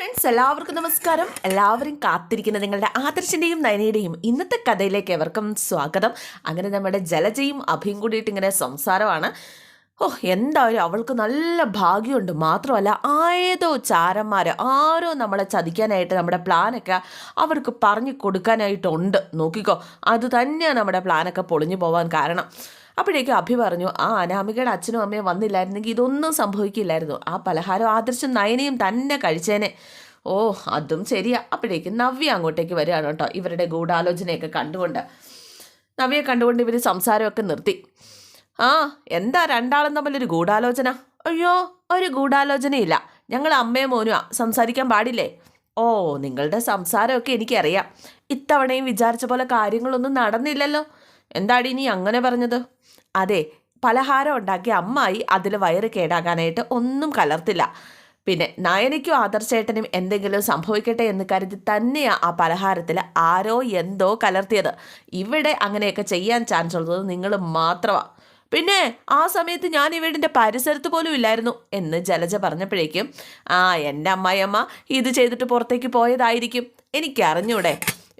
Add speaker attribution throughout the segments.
Speaker 1: Friends എല്ലാവർക്കും നമസ്കാരം. എല്ലാവരും കാത്തിരിക്കുന്ന നിങ്ങളുടെ ആദർശിന്റെയും നയനയുടെയും ഇന്നത്തെ കഥയിലേക്ക് എവർക്കും സ്വാഗതം. അങ്ങനെ നമ്മുടെ ജലജയും അഭിയും കൂടിയിട്ട് ഇങ്ങനെ സംസാരമാണ്. ഓ എന്തായാലും അവൾക്ക് നല്ല ഭാഗ്യമുണ്ട്. മാത്രമല്ല ആയതോ ചാരന്മാർ ആരോ നമ്മളെ ചതിക്കാനായിട്ട് നമ്മുടെ പ്ലാനൊക്കെ അവർക്ക് പറഞ്ഞു കൊടുക്കാനായിട്ടുണ്ട്. നോക്കിക്കോ അത് തന്നെയാണ് നമ്മുടെ പ്ലാനൊക്കെ പൊളിഞ്ഞു പോകാൻ കാരണം. അപ്പോഴേക്കും അഭി പറഞ്ഞു ആ അനാമികയുടെ അച്ഛനും അമ്മയും വന്നില്ലായിരുന്നെങ്കിൽ ഇതൊന്നും സംഭവിക്കില്ലായിരുന്നു. ആ പലഹാരം ആദർശം നയനയും തന്നെ കഴിച്ചേനെ. ഓ അതും ശരിയാ. അപ്പോഴേക്കും നവ്യ അങ്ങോട്ടേക്ക് വരികയാണ് കേട്ടോ ഇവരുടെ ഗൂഢാലോചനയൊക്കെ കണ്ടുകൊണ്ട്. നവ്യെ കണ്ടുകൊണ്ട് ഇവർ സംസാരമൊക്കെ നിർത്തി. ആ എന്താ രണ്ടാളും തമ്മിലൊരു ഗൂഢാലോചന? അയ്യോ ഒരു ഗൂഢാലോചനയില്ല. ഞങ്ങൾ അമ്മയും മോനുമാ. സംസാരിക്കാൻ പാടില്ലേ? ഓ നിങ്ങളുടെ സംസാരമൊക്കെ എനിക്കറിയാം. ഇത്തവണയും വിചാരിച്ച പോലെ കാര്യങ്ങളൊന്നും നടന്നില്ലല്ലോ. എന്താടി നീ അങ്ങനെ പറഞ്ഞത്? അതെ പലഹാരം ഉണ്ടാക്കിയ അമ്മായി അതിൽ വയറ് കേടാകാനായിട്ട് ഒന്നും കലർത്തില്ല. പിന്നെ നയനയ്ക്കും ആദർശേട്ടനും എന്തെങ്കിലും സംഭവിക്കട്ടെ എന്ന് കരുതി തന്നെയാണ് ആ പലഹാരത്തിൽ ആരോ എന്തോ കലർത്തിയത്. ഇവിടെ അങ്ങനെയൊക്കെ ചെയ്യാൻ ചാൻസ് ഉള്ളത് നിങ്ങൾ മാത്രമാണ് പിന്നെ ആ സമയത്ത് ഞാൻ ഈ വീടിന്റെ പരിസരത്ത് പോലും ഇല്ലായിരുന്നു എന്ന് ജലജ പറഞ്ഞപ്പോഴേക്കും ആ എന്റെ അമ്മായിയമ്മ ഇത് ചെയ്തിട്ട് പുറത്തേക്ക് പോയതായിരിക്കും. എനിക്കറിഞ്ഞൂടെ.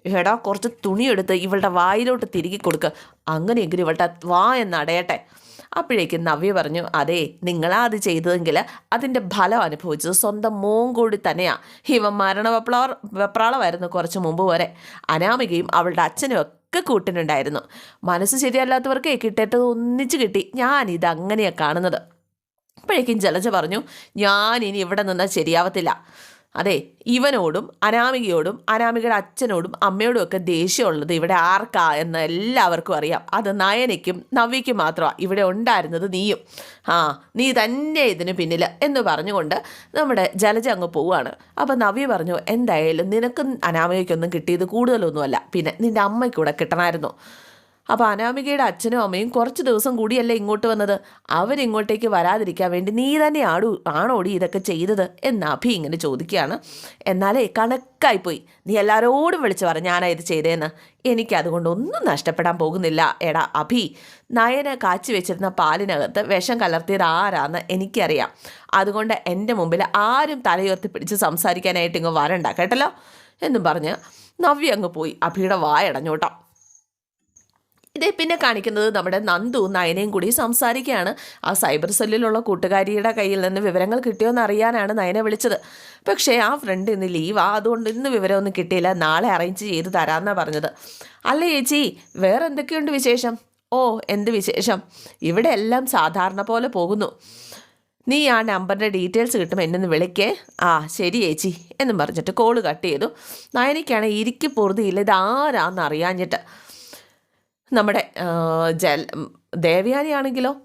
Speaker 1: എടാ കുറച്ച് തുണിയെടുത്ത് ഇവളുടെ വായിലോട്ട് തിരികെ കൊടുക്കുക അങ്ങനെയെങ്കിലും ഇവളുടെ വാ എന്നടയട്ടെ അപ്പോഴേക്കും നവ്യ പറഞ്ഞു അതെ നിങ്ങളാ അത് ചെയ്തതെങ്കിൽ അതിന്റെ ഫലം അനുഭവിച്ചത് സ്വന്തം മോൻ കൂടി തന്നെയാണ് ഇവൻ മരണ വെപ്രാ വെപ്രാളമായിരുന്നു കുറച്ച് മുമ്പ് വരെ. അനാമികയും അവളുടെ അച്ഛനും ഒക്കെ കൂട്ടിനുണ്ടായിരുന്നു. മനസ്സ് ശരിയല്ലാത്തവർക്ക് കിട്ടേണ്ടത് ഒന്നിച്ച് കിട്ടി. ഞാനിത് അങ്ങനെയാണ് കാണുന്നത്. അപ്പോഴേക്കും ജലജ പറഞ്ഞു ഞാൻ ഇനി ഇവിടെ നിന്നാൽ ശരിയാവത്തില്ല. അതെ ഇവനോടും അനാമികയോടും അനാമികയുടെ അച്ഛനോടും അമ്മയോടും ഒക്കെ ദേഷ്യമുള്ളത് ഇവിടെ ആർക്കാ എന്ന് എല്ലാവർക്കും അറിയാം. അത് നയനയ്ക്കും നവ്യയ്ക്കും മാത്രമാണ് ഇവിടെ ഉണ്ടായിരുന്നത് നീയും. ആ നീ തന്നെ ഇതിന് പിന്നിൽ എന്ന് പറഞ്ഞുകൊണ്ട് നമ്മുടെ ജലജ അങ്ങ് പോവുകയാണ് അപ്പം നവ്യ പറഞ്ഞു എന്തായാലും നിനക്കും അനാമികയ്ക്കൊന്നും കിട്ടിയത് കൂടുതലൊന്നുമല്ല. പിന്നെ നിന്റെ അമ്മയ്ക്കൂടെ കിട്ടണമായിരുന്നു അപ്പോൾ അനാമികയുടെ അച്ഛനും അമ്മയും കുറച്ച് ദിവസം കൂടിയല്ലേ ഇങ്ങോട്ട് വന്നത്? അവരിങ്ങോട്ടേക്ക് വരാതിരിക്കാൻ വേണ്ടി നീ തന്നെ ആടു ആണോടി ഇതൊക്കെ ചെയ്തത്? എന്ന് അഭി ഇങ്ങനെ ചോദിക്കുകയാണ്. എന്നാലേ കണക്കായിപ്പോയി. നീ എല്ലാവരോടും വിളിച്ച് പറ ഞാനാ ഇത് ചെയ്തേന്ന്. എനിക്ക് അതുകൊണ്ട് ഒന്നും നഷ്ടപ്പെടാൻ പോകുന്നില്ല. എടാ അഭി നയന കാച്ചി വെച്ചിരുന്ന പാലിനകത്ത് വിഷം കലർത്തിയത് ആരാന്ന് എനിക്കറിയാം. അതുകൊണ്ട് എന്റെ മുമ്പിൽ ആരും തലയുയർത്തി പിടിച്ച് സംസാരിക്കാനായിട്ട് ഇങ്ങ് വരണ്ട കേട്ടല്ലോ? എന്നും പറഞ്ഞ് നവ്യ അങ്ങ് പോയി. അഭിയുടെ വായടഞ്ഞോട്ടോ ഇതേ പിന്നെ കാണിക്കുന്നത് നമ്മുടെ നന്ദു നയനയും കൂടി സംസാരിക്കുകയാണ്. ആ സൈബർ സെല്ലിലുള്ള കൂട്ടുകാരിയുടെ കയ്യിൽ നിന്ന് വിവരങ്ങൾ കിട്ടിയോന്ന് അറിയാനാണ് നയനെ വിളിച്ചത്. പക്ഷേ ആ ഫ്രണ്ട് ഇന്ന് ലീവാ അതുകൊണ്ട് ഇന്ന് വിവരമൊന്നും കിട്ടിയില്ല. നാളെ അറേഞ്ച് ചെയ്ത് തരാമെന്നാണ് പറഞ്ഞത്. അല്ല ചേച്ചി വേറെ എന്തൊക്കെയുണ്ട് വിശേഷം? ഓ എന്ത് വിശേഷം? ഇവിടെ എല്ലാം സാധാരണ പോലെ പോകുന്നു. നീ ആ നമ്പറിന്റെ ഡീറ്റെയിൽസ് കിട്ടുമ്പോൾ എന്നെ ഒന്ന് വിളിക്കേ. ആ ശരി ചേച്ചി എന്നും പറഞ്ഞിട്ട് കോൾ കട്ട് ചെയ്തു. നയനിക്കാണ് ഇരിക്കി പൊറുതിയില്ല ഇത് ആരാന്ന് അറിയാഞ്ഞിട്ട് നമ്മുടെ ജൽ ദേവയാനിയാണെങ്കിലോ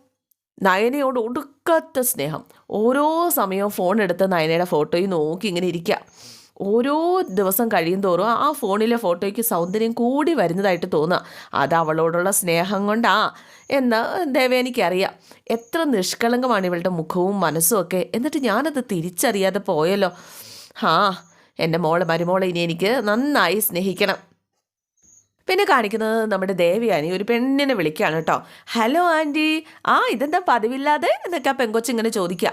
Speaker 1: നയനയോട് ഒടുക്കാത്ത സ്നേഹം. ഓരോ സമയവും ഫോൺ എടുത്ത് നയനയുടെ ഫോട്ടോയിൽ നോക്കി ഇങ്ങനെ ഇരിക്കുക ഓരോ ദിവസം കഴിയും തോറും ആ ഫോണിലെ ഫോട്ടോയ്ക്ക് സൗന്ദര്യം കൂടി വരുന്നതായിട്ട് തോന്നുക അത് അവളോടുള്ള സ്നേഹം കൊണ്ടാ എന്ന് ദേവയാനിക്കറിയാം. എത്ര നിഷ്കളങ്കമാണ് ഇവളുടെ മുഖവും മനസ്സും ഒക്കെ. എന്നിട്ട് ഞാനത് തിരിച്ചറിയാതെ പോയല്ലോ. ആ എന്റെ മോളെ മരുമോളെ ഇനി എനിക്ക് നന്നായി സ്നേഹിക്കണം. പിന്നെ കാണിക്കുന്നത് നമ്മുടെ ദേവിയാനി ഒരു പെണ്ണിനെ വിളിക്കുകയാണ് കേട്ടോ. Hello aunty. ആ ഇതെന്താ പതിവില്ലാതെ? എന്നൊക്കെ ആ പെങ്കൊച്ച് ഇങ്ങനെ ചോദിക്കുക.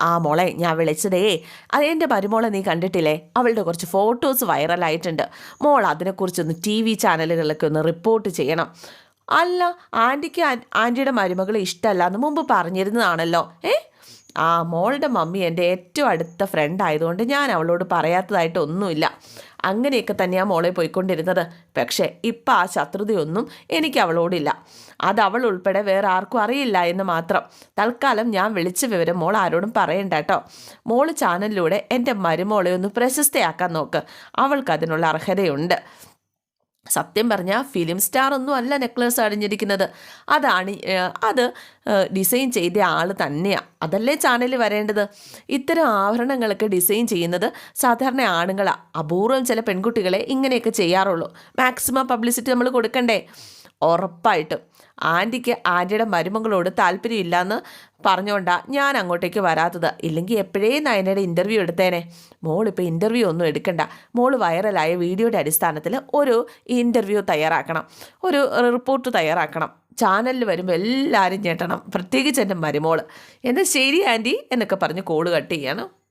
Speaker 1: ആ മോളെ ഞാൻ വിളിച്ചതേ. അത് എന്റെ മരുമോളെ നീ കണ്ടിട്ടില്ലേ? അവളുടെ കുറച്ച് ഫോട്ടോസ് വൈറലായിട്ടുണ്ട് മോൾ അതിനെക്കുറിച്ചൊന്ന് ടി വി ചാനലുകളിലൊക്കെ ഒന്ന് റിപ്പോർട്ട് ചെയ്യണം. അല്ല ആന്റിക്ക് ആൻ- ആന്റിയുടെ മരുമകളെ ഇഷ്ടമല്ല എന്ന് മുമ്പ് പറഞ്ഞിരുന്നതാണല്ലോ. ഏ? ആ മോളുടെ മമ്മി എന്റെ ഏറ്റവും അടുത്ത ഫ്രണ്ട് ആയതുകൊണ്ട് ഞാൻ അവളോട് പറയാത്തതായിട്ട് ഒന്നുമില്ല. അങ്ങനെയൊക്കെ തന്നെയാണ് മോളെ പോയിക്കൊണ്ടിരുന്നത്. പക്ഷേ ഇപ്പം ആ ശത്രുതയൊന്നും എനിക്ക് അവളോടില്ല. അത് അവൾ ഉൾപ്പെടെ വേറെ ആർക്കും അറിയില്ല എന്ന് മാത്രം. തൽക്കാലം ഞാൻ വിളിച്ച വിവരം മോൾ ആരോടും പറയണ്ട കേട്ടോ. മോൾ ചാനലിലൂടെ എന്റെ മരുമോളെ ഒന്ന് പ്രശസ്തയാക്കാൻ നോക്ക്. അവൾക്ക് അതിനുള്ള അർഹതയുണ്ട്. സത്യം പറഞ്ഞാൽ ഫിലിം സ്റ്റാർ ഒന്നും അല്ല നെക്ലസ് അണിഞ്ഞിരിക്കുന്നത്. അതാണ് അത് ഡിസൈൻ ചെയ്ത ആൾ തന്നെയാണ് അതല്ലേ ചാനലിൽ വരേണ്ടത്? ഇത്തരം ആഭരണങ്ങളൊക്കെ ഡിസൈൻ ചെയ്യുന്നത് സാധാരണ ആണുങ്ങളാണ് അപൂർവം ചില പെൺകുട്ടികളെ ഇങ്ങനെയൊക്കെ ചെയ്യാറുള്ളൂ. മാക്സിമം പബ്ലിസിറ്റി നമ്മൾ കൊടുക്കണ്ടേ? ഉറപ്പായിട്ടും. ആന്റിക്ക് ആന്റിയുടെ മരുമകളോട് താല്പര്യമില്ലയെന്ന് പറഞ്ഞുകൊണ്ടാണ് ഞാൻ അങ്ങോട്ടേക്ക് വരാത്തത്. ഇല്ലെങ്കിൽ എപ്പോഴേ നയനയുടെ ഇന്റർവ്യൂ എടുത്തേനെ. മോളിപ്പോൾ ഇന്റർവ്യൂ ഒന്നും എടുക്കണ്ട. മോൾ വൈറലായ വീഡിയോയുടെ അടിസ്ഥാനത്തിൽ ഒരു ഇന്റർവ്യൂ തയ്യാറാക്കണം. ഒരു റിപ്പോർട്ട് തയ്യാറാക്കണം. ചാനലിൽ വരുമ്പോൾ എല്ലാവരും ഞെട്ടണം. പ്രത്യേകിച്ച് എന്റെ മരുമോൾ. എന്നാൽ ശരി ആന്റി എന്നൊക്കെ പറഞ്ഞ് കോൾ കട്ട് ചെയ്യണം.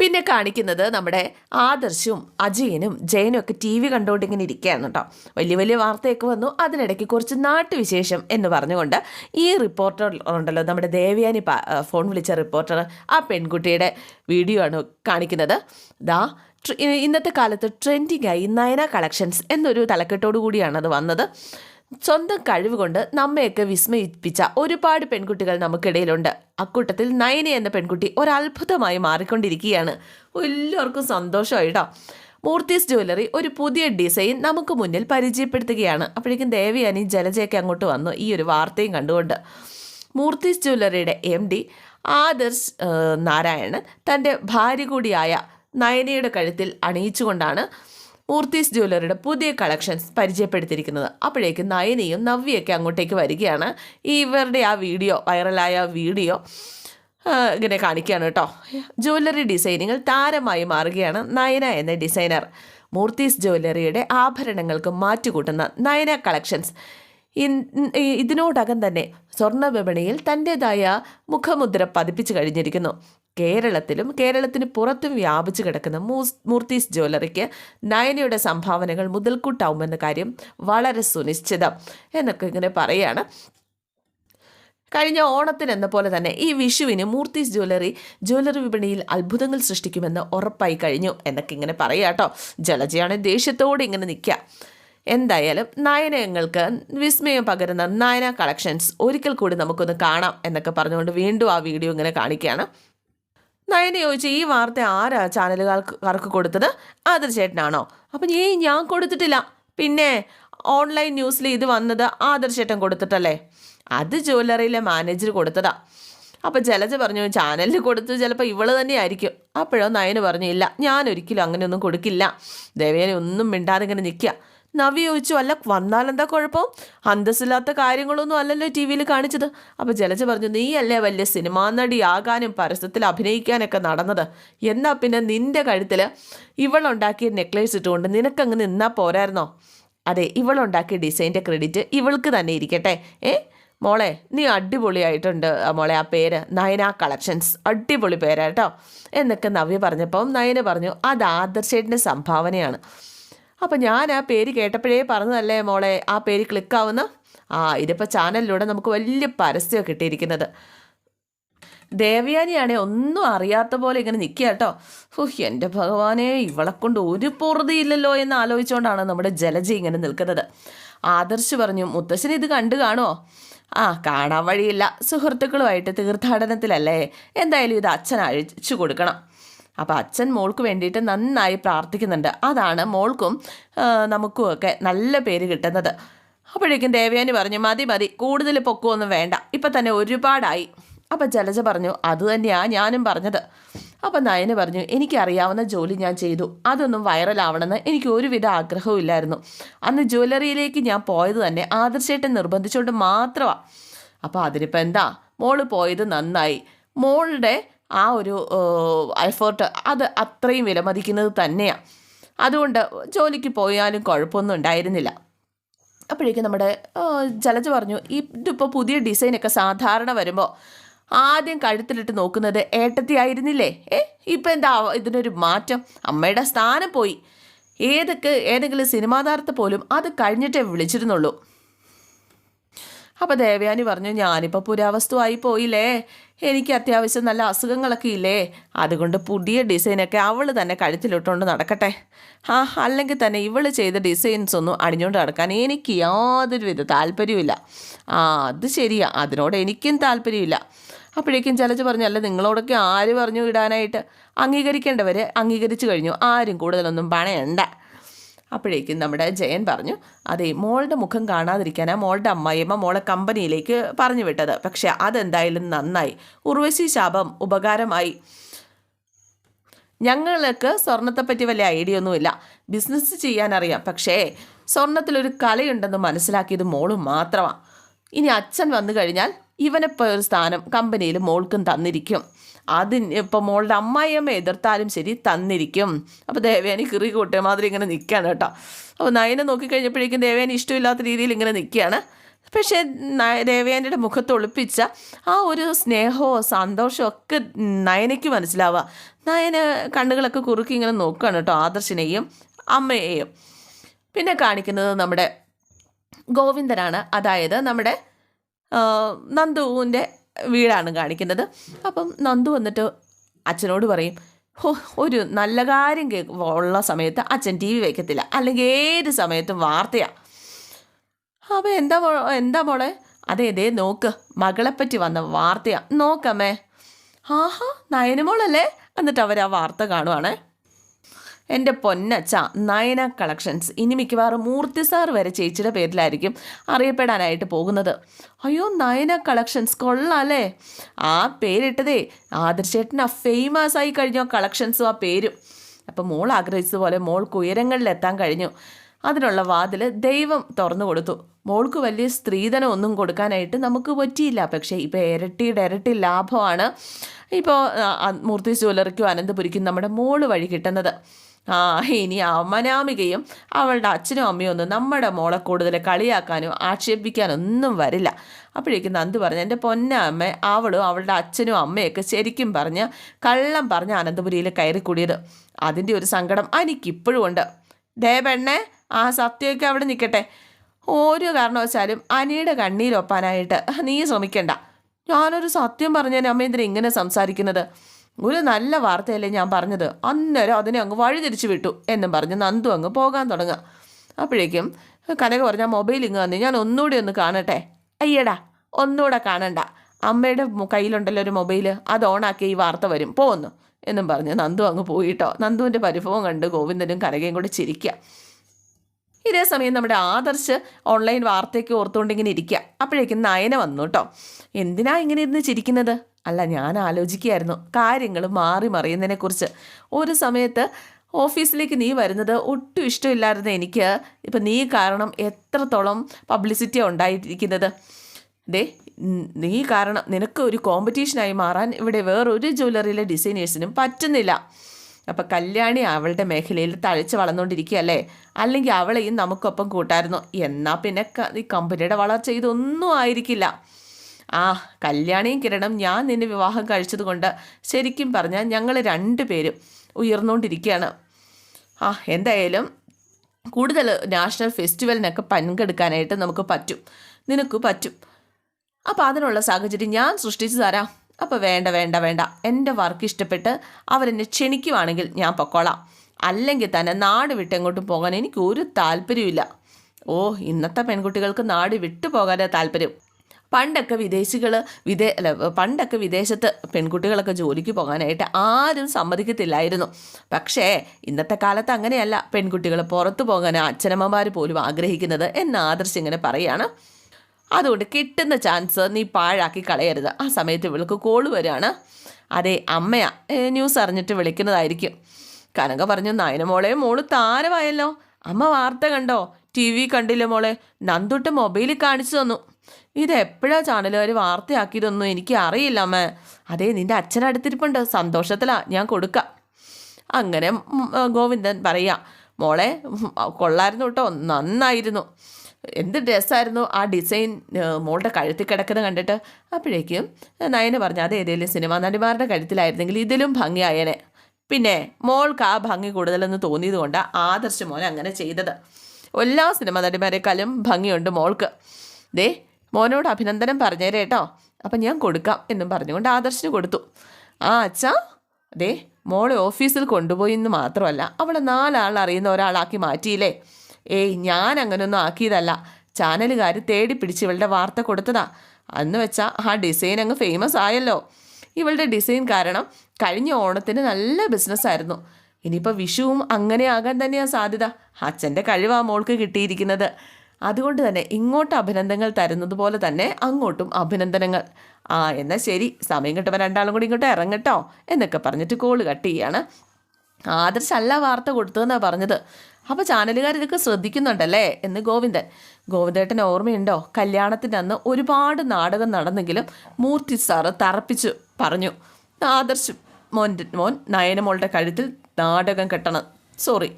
Speaker 1: പിന്നെ കാണിക്കുന്നത് നമ്മുടെ ആദർശും അജയനും ജയനും ഒക്കെ ടി വി കണ്ടുകൊണ്ട് ഇങ്ങനെ ഇരിക്കുകയാണ് കേട്ടോ. വലിയ വലിയ വാർത്തയൊക്കെ വന്നു. അതിനിടയ്ക്ക് കുറച്ച് നാട്ടുവിശേഷം എന്ന് പറഞ്ഞുകൊണ്ട് ഈ റിപ്പോർട്ടർ ഉണ്ടല്ലോ നമ്മുടെ ദേവയാനി ഫോൺ വിളിച്ച റിപ്പോർട്ടർ ആ പെൺകുട്ടിയുടെ വീഡിയോ ആണ് കാണിക്കുന്നത്. ദാ ഇന്നത്തെ കാലത്ത് ട്രെൻഡിങ് ആയി നയന കളക്ഷൻസ് എന്നൊരു തലക്കെട്ടോടു കൂടിയാണ് അത് വന്നത്. സ്വന്തം കഴിവുകൊണ്ട് നമ്മയൊക്കെ വിസ്മയിപ്പിച്ച ഒരുപാട് പെൺകുട്ടികൾ നമുക്കിടയിലുണ്ട്. അക്കൂട്ടത്തിൽ നയന എന്ന പെൺകുട്ടി ഒരത്ഭുതമായി മാറിക്കൊണ്ടിരിക്കുകയാണ്. എല്ലാവർക്കും സന്തോഷമായിട്ടോ? മൂർത്തീസ് ജ്വല്ലറി ഒരു പുതിയ ഡിസൈൻ നമുക്ക് മുന്നിൽ പരിചയപ്പെടുത്തുകയാണ്. അപ്പോഴേക്കും ദേവയാനി ജലജയൊക്കെ അങ്ങോട്ട് വന്നു ഈ ഒരു വാർത്തയും കണ്ടുകൊണ്ട്. മൂർത്തീസ് ജ്വല്ലറിയുടെ എം ഡി ആദർശ് നാരായണൻ തന്റെ ഭാര്യ കൂടിയായ നയനയുടെ കഴുത്തിൽ അണിയിച്ചുകൊണ്ടാണ് മൂർത്തീസ് ജ്വല്ലറിയുടെ പുതിയ കളക്ഷൻസ് പരിചയപ്പെടുത്തിയിരിക്കുന്നത്. അപ്പോഴേക്കും നയനയും നവ്യയൊക്കെ അങ്ങോട്ടേക്ക് വരികയാണ്. ഇവരുടെ ആ വീഡിയോ വൈറലായ വീഡിയോ ഇങ്ങനെ കാണിക്കുകയാണ് കേട്ടോ. ജ്വല്ലറി ഡിസൈനിങ്ങിൽ താരമായി മാറുകയാണ് നയന എന്ന ഡിസൈനർ. മൂർത്തീസ് ജ്വല്ലറിയുടെ ആഭരണങ്ങൾക്ക് മാറ്റുകൂട്ടുന്ന നയന കളക്ഷൻസ്. ഇതിനോടകം തന്നെ സ്വർണ വിപണിയിൽ തന്റെതായ മുഖമുദ്ര പതിപ്പിച്ചു കഴിഞ്ഞിരിക്കുന്നു. കേരളത്തിലും കേരളത്തിന് പുറത്തും വ്യാപിച്ചു കിടക്കുന്ന മൂർത്തീസ് ജ്വല്ലറിക്ക് നയനയുടെ സംഭാവനകൾ മുതൽക്കൂട്ടാവുമെന്ന കാര്യം വളരെ സുനിശ്ചിതം. എന്നൊക്കെ ഇങ്ങനെ പറയുകയാണ് കഴിഞ്ഞ ഓണത്തിന് എന്ന പോലെ തന്നെ ഈ വിഷുവിന് മൂർത്തീസ് ജ്വല്ലറി ജ്വല്ലറി വിപണിയിൽ അത്ഭുതങ്ങൾ സൃഷ്ടിക്കുമെന്ന് ഉറപ്പായി കഴിഞ്ഞു. എന്നൊക്കെ ഇങ്ങനെ പറയാട്ടോ. ജലജയാണ് ദേഷ്യത്തോടെ ഇങ്ങനെ നിൽക്കുക. എന്തായാലും നയനങ്ങൾക്ക് വിസ്മയം പകരുന്ന നയന കളക്ഷൻസ് ഒരിക്കൽ കൂടി നമുക്കൊന്ന് കാണാം എന്നൊക്കെ പറഞ്ഞുകൊണ്ട് വീണ്ടും ആ വീഡിയോ ഇങ്ങനെ കാണിക്കുകയാണ്. നയന ചോദിച്ചു ഈ വാർത്ത ആരാ ചാനലുകാർക്ക് കൊടുത്തത്? ആദർ ചേട്ടനാണോ. അപ്പം ഈ ഞാൻ കൊടുത്തിട്ടില്ല. പിന്നെ ഓൺലൈൻ ന്യൂസിൽ ഇത് വന്നത് ആദർ ചേട്ടൻ കൊടുത്തിട്ടല്ലേ? അത് ജ്വല്ലറിയിലെ മാനേജർ കൊടുത്തതാ. അപ്പം ജലജ പറഞ്ഞു ചാനലിൽ കൊടുത്തു ചിലപ്പോൾ ഇവൾ തന്നെ ആയിരിക്കും. അപ്പോഴോ നയന് പറഞ്ഞു ഇല്ല ഞാൻ ഒരിക്കലും അങ്ങനെയൊന്നും കൊടുക്കില്ല. ദേവേനെ ഒന്നും മിണ്ടാതെ ഇങ്ങനെ നിൽക്കുക. നവി ചോദിച്ചു അല്ല വന്നാലെന്താ കുഴപ്പം? അന്തസ്സില്ലാത്ത കാര്യങ്ങളൊന്നും അല്ലല്ലോ ടി വിയിൽ കാണിച്ചത്. അപ്പോൾ ജലജ പറഞ്ഞു നീയല്ലേ വലിയ സിനിമാ നടിയാകാനും പരസ്യത്തിൽ അഭിനയിക്കാനൊക്കെ നടന്നത്. എന്നാ പിന്നെ നിന്റെ കഴുത്തിൽ ഇവളുണ്ടാക്കിയ നെക്ലേസ് ഇട്ടുകൊണ്ട് നിനക്കങ്ങ് നിന്നാ പോരായിരുന്നോ? അതെ ഇവളുണ്ടാക്കിയ ഡിസൈന്റെ ക്രെഡിറ്റ് ഇവൾക്ക് തന്നെ ഇരിക്കട്ടെ. ഏ മോളെ നീ അടിപൊളിയായിട്ടുണ്ട് മോളെ ആ പേര് നയന കളക്ഷൻസ്. അടിപൊളി പേരാട്ടോ എന്നൊക്കെ നവ്യ പറഞ്ഞപ്പം നയന പറഞ്ഞു അത് ആദർശേട്ടന്റെ സംഭാവനയാണ്. അപ്പം ഞാൻ ആ പേര് കേട്ടപ്പോഴേ പറഞ്ഞതല്ലേ മോളെ? ആ പേര് ക്ലിക്കാവുന്ന ആ ഇതിപ്പോൾ ചാനലിലൂടെ നമുക്ക് വലിയ പരസ്യം കിട്ടിയിരിക്കുന്നത്. ദേവയാനിയാണെ ഒന്നും അറിയാത്ത പോലെ ഇങ്ങനെ നിൽക്കുക കേട്ടോ ഹുഹ് എന്റെ ഭഗവാനെ ഇവളെ കൊണ്ട് ഒരു പൊറുതിയില്ലല്ലോ എന്ന് ആലോചിച്ചുകൊണ്ടാണ് നമ്മുടെ ജലജി ഇങ്ങനെ നിൽക്കുന്നത്. ആദർശ് പറഞ്ഞു മുത്തശ്ശൻ ഇത് കണ്ടു കാണുമോ ആ കാണാൻ വഴിയില്ല. സുഹൃത്തുക്കളുമായിട്ട് തീർത്ഥാടനത്തിലല്ലേ. എന്തായാലും ഇത് അച്ഛൻ അഴിച്ചു കൊടുക്കണം. അപ്പോൾ അച്ഛൻ മോൾക്ക് വേണ്ടിയിട്ട് നന്നായി പ്രാർത്ഥിക്കുന്നുണ്ട്. അതാണ് മോൾക്കും നമുക്കും ഒക്കെ നല്ല പേര് കിട്ടുന്നത്. അപ്പോഴേക്കും ദേവയാനി പറഞ്ഞു മതി മതി കൂടുതൽ പൊക്കമൊന്നും വേണ്ട. ഇപ്പം തന്നെ ഒരുപാടായി. അപ്പം ജലജ പറഞ്ഞു അത് തന്നെയാണ് ഞാനും പറഞ്ഞത്. അപ്പം നയന് പറഞ്ഞു എനിക്കറിയാവുന്ന ജോലി ഞാൻ ചെയ്തു. അതൊന്നും വൈറലാവണമെന്ന് എനിക്ക് ഒരുവിധ ആഗ്രഹവും ഇല്ലായിരുന്നു. അന്ന് ജ്വല്ലറിയിലേക്ക് ഞാൻ പോയത് തന്നെ ആദർശേട്ടൻ നിർബന്ധിച്ചുകൊണ്ട് മാത്രമാണ് അപ്പോൾ അതിനിപ്പോൾ എന്താ? മോൾ പോയത് നന്നായി. മോളുടെ ആ ഒരു എഫേർട്ട് അത് അത്രയും വിലമതിക്കുന്നത് തന്നെയാണ് അതുകൊണ്ട് ജോലിക്ക് പോയാലും കുഴപ്പമൊന്നും ഉണ്ടായിരുന്നില്ല. അപ്പോഴേക്കും നമ്മുടെ ജലജ പറഞ്ഞു ഇതിപ്പോൾ പുതിയ ഡിസൈനൊക്കെ സാധാരണ വരുമ്പോൾ ആദ്യം കഴുത്തിലിട്ട് നോക്കുന്നത് ഏട്ടത്തി ആയിരുന്നില്ലേ? ഏ ഇപ്പം എന്താ ഇതിനൊരു മാറ്റം? അമ്മയുടെ സ്ഥാനം പോയി. ഏതൊക്കെ ഏതെങ്കിലും സിനിമാ താരത്തെ പോലും അത് കഴിഞ്ഞിട്ടേ വിളിച്ചിരുന്നുള്ളൂ. അപ്പോൾ ദേവയാനി പറഞ്ഞു ഞാനിപ്പോൾ പുരാവസ്തുവായി പോയില്ലേ. എനിക്ക് അത്യാവശ്യം നല്ല അസുഖങ്ങളൊക്കെ ഇല്ലേ. അതുകൊണ്ട് പുതിയ ഡിസൈനൊക്കെ അവൾ തന്നെ കഴുത്തിലിട്ടുകൊണ്ട് നടക്കട്ടെ. ആ അല്ലെങ്കിൽ തന്നെ ഇവൾ ചെയ്ത ഡിസൈൻസ് ഒന്നും അണിഞ്ഞുകൊണ്ട് നടക്കാൻ എനിക്ക് യാതൊരു വിധ താല്പര്യമില്ല ആ അത് ശരിയാ. അതിനോട് എനിക്കും താല്പര്യമില്ല. അപ്പോഴേക്കും ചലച്ച് പറഞ്ഞു അല്ല നിങ്ങളോടൊക്കെ ആര് പറഞ്ഞു ഇടാനായിട്ട്? അംഗീകരിക്കേണ്ടവർ അംഗീകരിച്ചു കഴിഞ്ഞു. ആരും കൂടുതലൊന്നും പണയണ്ട. അപ്പോഴേക്കും നമ്മുടെ ജയൻ പറഞ്ഞു അതെ മോളുടെ മുഖം കാണാതിരിക്കാനാണ് മോളുടെ അമ്മായിയമ്മ മോളെ കമ്പനിയിലേക്ക് പറഞ്ഞു വിട്ടത്. പക്ഷെ അതെന്തായാലും നന്നായി. ഉർവശി ശാപം ഉപകാരമായി. ഞങ്ങൾക്ക് സ്വർണത്തെപ്പറ്റി വലിയ ഐഡിയ ഒന്നുമില്ല. ബിസിനസ് ചെയ്യാനറിയാം. പക്ഷേ സ്വർണത്തിലൊരു കലയുണ്ടെന്ന് മനസ്സിലാക്കിയത് മോളും മാത്രമാണ് ഇനി അച്ഛൻ വന്നു കഴിഞ്ഞാൽ ഇവനെപ്പോൾ ഒരു സ്ഥാനം കമ്പനിയിൽ മോൾക്കും തന്നിരിക്കും. അതിന് ഇപ്പം മോളുടെ അമ്മായിയമ്മ എതിർത്താലും ശരി തന്നിരിക്കും. അപ്പോൾ ദേവേനി കിറി കൂട്ടിയ മാതിരി ഇങ്ങനെ നിൽക്കുകയാണ് കേട്ടോ. അപ്പോൾ നയനെ നോക്കിക്കഴിഞ്ഞപ്പോഴേക്കും ദേവേനി ഇഷ്ടമില്ലാത്ത രീതിയിൽ ഇങ്ങനെ നിൽക്കുകയാണ് പക്ഷേ ദേവയാനിയുടെ മുഖത്ത് ഒളിപ്പിച്ച ആ ഒരു സ്നേഹമോ സന്തോഷമോ ഒക്കെ നയനയ്ക്ക് മനസ്സിലാവുക. നയന കണ്ണുകളൊക്കെ കുറുക്കി ഇങ്ങനെ നോക്കുകയാണ് കേട്ടോ ആദർശിനെയും അമ്മയെയും. പിന്നെ കാണിക്കുന്നത് നമ്മുടെ ഗോവിന്ദനാണ്. അതായത് നമ്മുടെ നന്ദുവിന്റെ വീടാണ് കാണിക്കുന്നത്. അപ്പം നന്ദു വന്നിട്ട് അച്ഛനോട് പറയും ഹോ ഒരു നല്ല കാര്യം കേ ഉള്ള സമയത്ത് അച്ഛൻ ടി വി വയ്ക്കത്തില്ല അല്ലെങ്കിൽ ഏത് സമയത്തും വാർത്തയാണ് അപ്പോൾ എന്താ മോ എന്താ മോളെ? അതെ ഇതേ നോക്ക്. മകളെപ്പറ്റി വന്ന വാർത്തയാണ് നോക്കമ്മേ ആഹാ നയനമോളല്ലേ? എന്നിട്ട് അവർ ആ വാർത്ത കാണുവാണേ. എന്റെ പൊന്നച്ച നയന കളക്ഷൻസ്. ഇനി മിക്കവാറും മൂർത്തി സാർ വരെ ചേച്ചിയുടെ പേരിലായിരിക്കും അറിയപ്പെടാനായിട്ട് പോകുന്നത്. അയ്യോ നയന കളക്ഷൻസ് കൊള്ളാല്ലേ? ആ പേരിട്ടതേ ആദർശേട്ടൻ ആ ഫേമസ് ആയി കഴിഞ്ഞു ആ കളക്ഷൻസും ആ പേരും. അപ്പം മോൾ ആഗ്രഹിച്ചതുപോലെ മോൾക്ക് ഉയരങ്ങളിലെത്താൻ കഴിഞ്ഞു. അതിനുള്ള വാതിൽ ദൈവം തുറന്നു കൊടുത്തു. മോൾക്ക് വലിയ സ്ത്രീധനം ഒന്നും കൊടുക്കാനായിട്ട് നമുക്ക് പറ്റിയില്ല. പക്ഷേ ഇപ്പോൾ ഇരട്ടിയുടെ ഇരട്ടി ലാഭമാണ്. ഇപ്പോൾ മൂർത്തി ജ്വല്ലറിക്കും അനന്തപുരിക്കും നമ്മുടെ മോൾ വഴി കിട്ടുന്നത്. ആ ഇനി അമനാമികയും അവളുടെ അച്ഛനും അമ്മയും ഒന്നും നമ്മുടെ മോളെ കൂടുതൽ കളിയാക്കാനോ ആക്ഷേപിക്കാനോ ഒന്നും വരില്ല. അപ്പോഴേക്കും നന്ദു പറഞ്ഞു എന്റെ പൊന്നമ്മ അവളും അവളുടെ അച്ഛനും അമ്മയൊക്കെ ശരിക്കും പറഞ്ഞ് കള്ളം പറഞ്ഞ് അനന്തപുരിയിൽ കയറി കൂടിയത് അതിന്റെ ഒരു സങ്കടം എനിക്കിപ്പോഴും ഉണ്ട്. ദേ പെണ്ണേ ആ സത്യമൊക്കെ അവിടെ നിൽക്കട്ടെ. ഓരോ കാരണവശാലും അനിയുടെ കണ്ണീരൊപ്പാനായിട്ട് നീ ശ്രമിക്കണ്ട. ഞാനൊരു സത്യം പറഞ്ഞതിന് അമ്മ എന്തിനാ ഇങ്ങനെ സംസാരിക്കുന്നത്? ഒരു നല്ല വാർത്തയല്ലേ ഞാൻ പറഞ്ഞത്? അന്നേരം അതിനെ അങ്ങ് വഴിതിരിച്ചു വിട്ടു എന്നും പറഞ്ഞ് നന്ദു അങ്ങ് പോകാൻ തുടങ്ങുക. അപ്പോഴേക്കും കനക പറഞ്ഞാൽ മൊബൈൽ ഇങ്ങ് വന്ന് ഞാൻ ഒന്നുകൂടി ഒന്ന് കാണട്ടെ? അയ്യടാ ഒന്നുകൂടെ കാണണ്ട. അമ്മയുടെ കയ്യിലുണ്ടല്ലോ ഒരു മൊബൈൽ അത് ഓണാക്കി ഈ വാർത്ത വരും. പോന്നു. എന്നും പറഞ്ഞ് നന്ദു അങ്ങ് പോയിട്ടോ. നന്ദുവിന്റെ പരിഭവം കണ്ട് ഗോവിന്ദനും കനകയും കൂടി ചിരിക്കുക ഇതേ സമയം നമ്മുടെ ആദർശ് ഓൺലൈൻ വാർത്തയ്ക്ക് ഓർത്തുകൊണ്ട് ഇങ്ങനെ ഇരിക്കുക അപ്പോഴേക്കും നയന വന്നു കേട്ടോ. എന്തിനാ ഇങ്ങനെ ഇരുന്ന് ചിരിക്കുന്നത്? അല്ല ഞാൻ ആലോചിക്കുകയായിരുന്നു. കാര്യങ്ങൾ മാറി മറിയുന്നതിനെക്കുറിച്ച് ഒരു സമയത്ത് ഓഫീസിലേക്ക് നീ വരുന്നത് ഒട്ടും ഇഷ്ടമില്ലായിരുന്നു എനിക്ക്. ഇപ്പം നീ കാരണം എത്രത്തോളം പബ്ലിസിറ്റി ഉണ്ടായിരിക്കുന്നത്. ദേ നീ കാരണം നിനക്ക് ഒരു കോമ്പറ്റീഷനായി മാറാൻ ഇവിടെ വേറൊരു ജ്വല്ലറിയിലെ ഡിസൈനേഴ്സിനും പറ്റുന്നില്ല. അപ്പം കല്യാണി അവളുടെ മേഖലയിൽ തഴച്ച് വളർന്നുകൊണ്ടിരിക്കുകയല്ലേ അല്ലെങ്കിൽ അവളെയും നമുക്കൊപ്പം കൂട്ടായിരുന്നു. എന്നാൽ പിന്നെ ഈ കമ്പനിയുടെ വളർച്ച ഇതൊന്നും ആയിരിക്കില്ല. ആ കല്യാണിയും കിരണം ഞാൻ നിന്നെ വിവാഹം കഴിച്ചതുകൊണ്ട് ശരിക്കും പറഞ്ഞാൽ ഞങ്ങൾ രണ്ടുപേരും ഉയർന്നുകൊണ്ടിരിക്കുകയാണ് ആ എന്തായാലും കൂടുതൽ നാഷണൽ ഫെസ്റ്റിവലിനൊക്കെ പങ്കെടുക്കാനായിട്ട് നമുക്ക് പറ്റും. നിനക്ക് പറ്റും. അപ്പോൾ അതിനുള്ള സാഹചര്യം ഞാൻ സൃഷ്ടിച്ചു തരാം. അപ്പോൾ വേണ്ട വേണ്ട വേണ്ട. എന്റെ വർക്ക് ഇഷ്ടപ്പെട്ട് അവരെന്നെ ക്ഷണിക്കുവാണെങ്കിൽ ഞാൻ പൊക്കോളാം. അല്ലെങ്കിൽ തന്നെ നാട് വിട്ട് എങ്ങോട്ടും പോകാൻ എനിക്ക് ഒരു താല്പര്യമില്ല ഓ ഇന്നത്തെ പെൺകുട്ടികൾക്ക് നാട് വിട്ടു പോകാനേ താല്പര്യം. പണ്ടൊക്കെ വിദേശികൾ വിദേ അല്ല പണ്ടൊക്കെ വിദേശത്ത് പെൺകുട്ടികളൊക്കെ ജോലിക്ക് പോകാനായിട്ട് ആരും സമ്മതിക്കത്തില്ലായിരുന്നു. പക്ഷേ ഇന്നത്തെ കാലത്ത് അങ്ങനെയല്ല. പെൺകുട്ടികൾ പുറത്തു പോകാൻ അച്ഛനമ്മമാർ പോലും ആഗ്രഹിക്കുന്നത് എന്ന് ആദർശ് ഇങ്ങനെ പറയുകയാണ് അതുകൊണ്ട് കിട്ടുന്ന ചാൻസ് നീ പാഴാക്കി കളയരുത്. ആ സമയത്ത് ഇവൾക്ക് കോൾ വരികയാണ് അതെ അമ്മയാ. ന്യൂസ് അറിഞ്ഞിട്ട് വിളിക്കുന്നതായിരിക്കും. കനക പറഞ്ഞു നയന മോളെ മോൾ താരമായല്ലോ. അമ്മ വാർത്ത കണ്ടോ? ടി വി കണ്ടില്ല മോളെ? നന്ദുട്ട് മൊബൈലിൽ കാണിച്ചു തന്നു. ഇത് എപ്പോഴാണ് ചാനലുകാർ വാർത്തയാക്കിയതൊന്നും എനിക്ക് അറിയില്ല അമ്മ. അതേ നിന്റെ അച്ഛനടുത്തിരിപ്പുണ്ട്. സന്തോഷത്തിലാ ഞാൻ കൊടുക്കാം. അങ്ങനെ ഗോവിന്ദൻ പറയാ മോളെ കൊള്ളായിരുന്നു കേട്ടോ നന്നായിരുന്നു. എന്ത് ഡ്രസ്സായിരുന്നു ആ ഡിസൈൻ മോളുടെ കഴുത്തിൽ കിടക്കുന്നത് കണ്ടിട്ട്? അപ്പോഴേക്കും നയന പറഞ്ഞു അത് ഏതെങ്കിലും സിനിമാ നടിമാരുടെ കഴുത്തിലായിരുന്നെങ്കിൽ ഇതിലും ഭംഗിയായേനെ. പിന്നെ മോൾക്ക് ആ ഭംഗി കൂടുതലെന്ന് തോന്നിയത് കൊണ്ട് ആദർശ മോൻ അങ്ങനെ ചെയ്തത്. എല്ലാ സിനിമാ നടിമാരെക്കാളും ഭംഗിയുണ്ട് മോൾക്ക്. ദേ മോനോട് അഭിനന്ദനം പറഞ്ഞേരേ കേട്ടോ അപ്പം ഞാൻ കൊടുക്കാം എന്നും പറഞ്ഞുകൊണ്ട് ആദർശിന് കൊടുത്തു. ആ അച്ഛാ. ദേ മോളെ ഓഫീസിൽ കൊണ്ടുപോയി എന്ന് മാത്രമല്ല അവളെ നാലാൾ അറിയുന്ന ഒരാളാക്കി മാറ്റിയില്ലേ? ഏയ് ഞാൻ അങ്ങനെയൊന്നും ആക്കിയതല്ല. ചാനലുകാർ തേടി പിടിച്ച് ഇവളുടെ വാർത്ത കൊടുത്തതാ. അന്ന് വെച്ചാൽ ആ ഡിസൈൻ അങ്ങ് ഫേമസ് ആയല്ലോ. ഇവളുടെ ഡിസൈൻ കാരണം കഴിഞ്ഞ ഓണത്തിന് നല്ല ബിസിനസ്സായിരുന്നു ഇനിയിപ്പോൾ വിഷുവും അങ്ങനെ ആകാൻ തന്നെയാണ് സാധ്യത. അച്ഛന്റെ കഴിവാ മോൾക്ക് കിട്ടിയിരിക്കുന്നത്. അതുകൊണ്ട് തന്നെ ഇങ്ങോട്ട് അഭിനന്ദനങ്ങൾ തരുന്നത് പോലെ തന്നെ അങ്ങോട്ടും അഭിനന്ദനങ്ങൾ. ആ എന്നാൽ ശരി. സമയം കിട്ടുമ്പോൾ രണ്ടാളും കൂടി ഇങ്ങോട്ട് ഇറങ്ങട്ടോ എന്നൊക്കെ പറഞ്ഞിട്ട് കോൾ കട്ട് ചെയ്യാണ്. ആദർശല്ല വാർത്ത കൊടുത്തതെന്നാണ് പറഞ്ഞത്. അപ്പോൾ ചാനലുകാർ ഇതൊക്കെ ശ്രദ്ധിക്കുന്നുണ്ടല്ലേ എന്ന് ഗോവിന്ദൻ. ഗോവിന്ദേട്ടൻ ഓർമ്മയുണ്ടോ? കല്യാണത്തിന്റെ അന്ന് ഒരുപാട് നാടകം നടന്നെങ്കിലും മൂർത്തി സാറ് തറപ്പിച്ച് പറഞ്ഞു. ആദർശ് മോൻ മോൻ നയനമോളുടെ കഴുത്തിൽ നാടകം കെട്ടണം. സോറി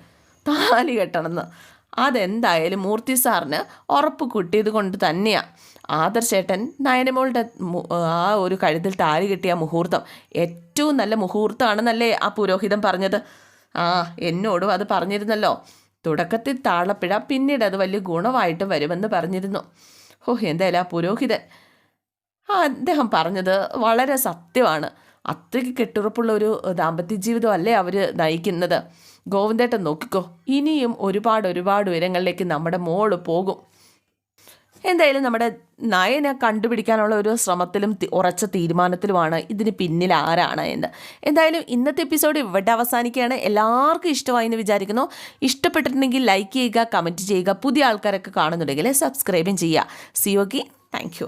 Speaker 1: താലി കെട്ടണമെന്ന് അതെന്തായാലും മൂർത്തി സാറിന് ഉറപ്പ് കിട്ടിയത് കൊണ്ട് തന്നെയാണ് ആദർശേട്ടൻ നയനമോളുടെ ആ ഒരു കഴുത്തിൽ താലി കിട്ടിയ മുഹൂർത്തം ഏറ്റവും നല്ല മുഹൂർത്തമാണെന്നല്ലേ ആ പുരോഹിതൻ പറഞ്ഞത്? ആ എന്നോടും അത് പറഞ്ഞിരുന്നല്ലോ. തുടക്കത്തിൽ താളപ്പിഴ പിന്നീട് അത് വലിയ ഗുണമായിട്ട് വരുമെന്ന് പറഞ്ഞിരുന്നു. ഓ എന്തായാലും ആ പുരോഹിതൻ. അദ്ദേഹം പറഞ്ഞത് വളരെ സത്യമാണ്. അത്രയ്ക്ക് കെട്ടുറപ്പുള്ള ഒരു ദാമ്പത്യ ജീവിതം അല്ലേ അവർ നയിക്കുന്നത്. ഗോവിന്ദേട്ടൻ നോക്കിക്കോ ഇനിയും ഒരുപാട് ഒരുപാട് ഉയരങ്ങളിലേക്ക് നമ്മുടെ മോൾ പോകും. എന്തായാലും നമ്മുടെ നയനെ കണ്ടുപിടിക്കാനുള്ള ഒരു ശ്രമത്തിലും ഉറച്ച തീരുമാനത്തിലുമാണ് ഇതിന് പിന്നിൽ ആരാണ് എന്ന്. എന്തായാലും ഇന്നത്തെ എപ്പിസോഡ് ഇവിടെ അവസാനിക്കുകയാണ്. എല്ലാവർക്കും ഇഷ്ടമായി എന്ന് വിചാരിക്കുന്നു. ഇഷ്ടപ്പെട്ടിട്ടുണ്ടെങ്കിൽ ലൈക്ക് ചെയ്യുക കമന്റ് ചെയ്യുക പുതിയ ആൾക്കാരൊക്കെ കാണുന്നുണ്ടെങ്കിൽ സബ്സ്ക്രൈബും ചെയ്യുക. C okay thank